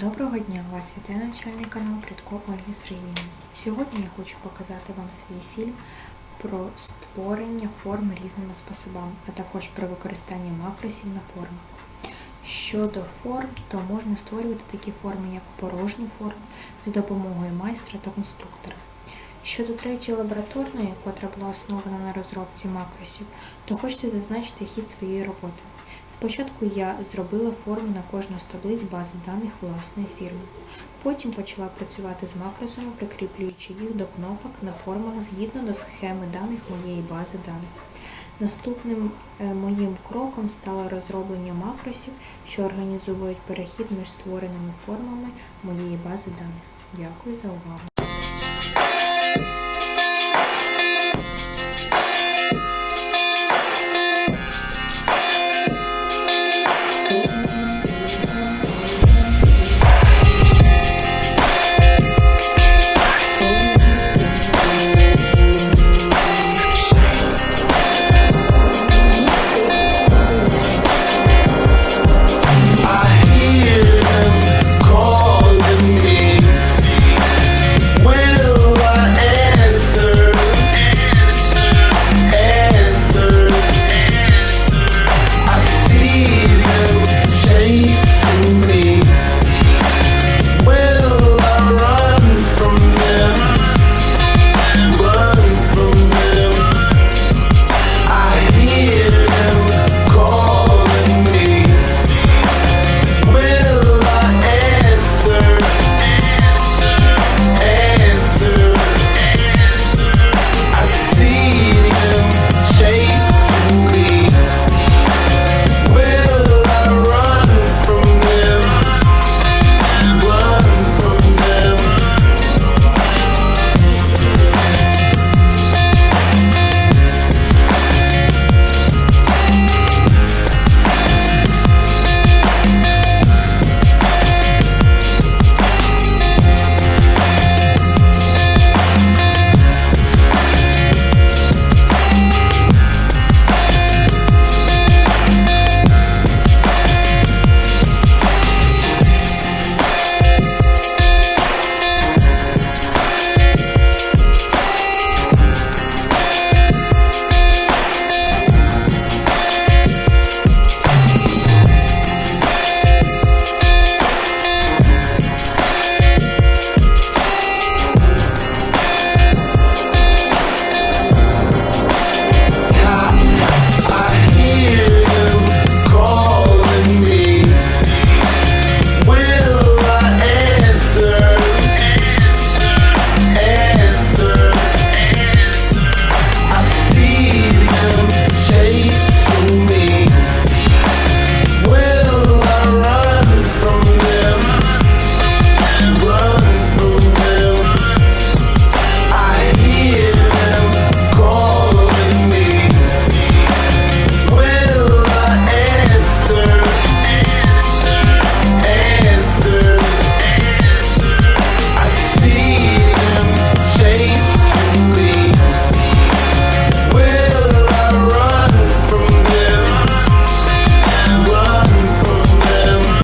Доброго дня! Вас вітає навчальний канал Прядко Ольги Сергіївни. Сьогодні я хочу показати вам свій фільм про створення форм різними способами, а також про використання макросів на формах. Щодо форм, то можна створювати такі форми, як порожні форми, за допомогою майстра та конструктора. Щодо третьої лабораторної, котра була основана на розробці макросів, то хочете зазначити хід своєї роботи. Спочатку я зробила форму на кожну з таблиць бази даних власної фірми. Потім почала працювати з макросами, прикріплюючи їх до кнопок на формах згідно до схеми даних моєї бази даних. Наступним е, моїм кроком стало розроблення макросів, що організовують перехід між створеними формами моєї бази даних. Дякую за увагу.